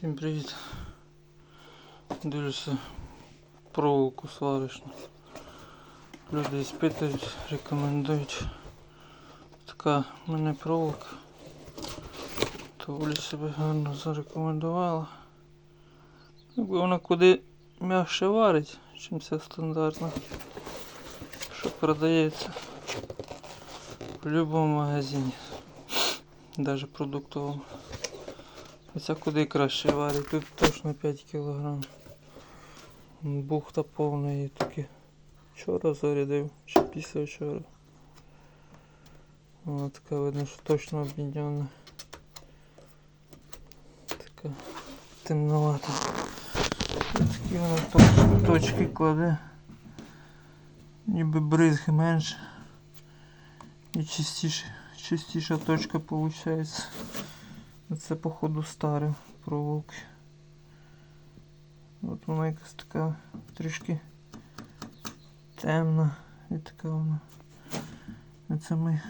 Всім привіт. Дивлюся проволоку сварочну. Люди іспитують, рекомендують. Така мене проволока. То Оля себе гарно зарекомендувала. Якби вона куди м'якше варить, чим ця стандартна. Що продається в будь-якому магазині. Навіть продуктовому. Хоча куди краще варить, тут точно 5 кг. Бухта повна і таки вчора зарядив, чи після вчора. Вона така видно, що точно обміняна. Така темновата. Такі вона точ- точки кладе. Ніби бризги менше. І чистіше, чистіша точка виходить. Це походу старе проволоки. От вона якась така трішки темна і така вона. І це ми.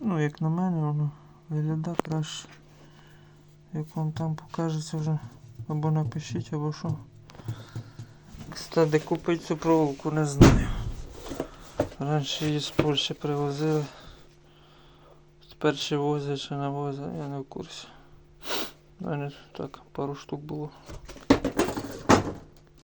Ну, як на мене, воно виглядає краще. Як вам там покажеться вже. Або напишіть, або що. Кстати, купити цю проволоку не знаю. Раніше її з Польщі привозили. Тепер возить чи не возить, я не в курсі. У так, пару штук було.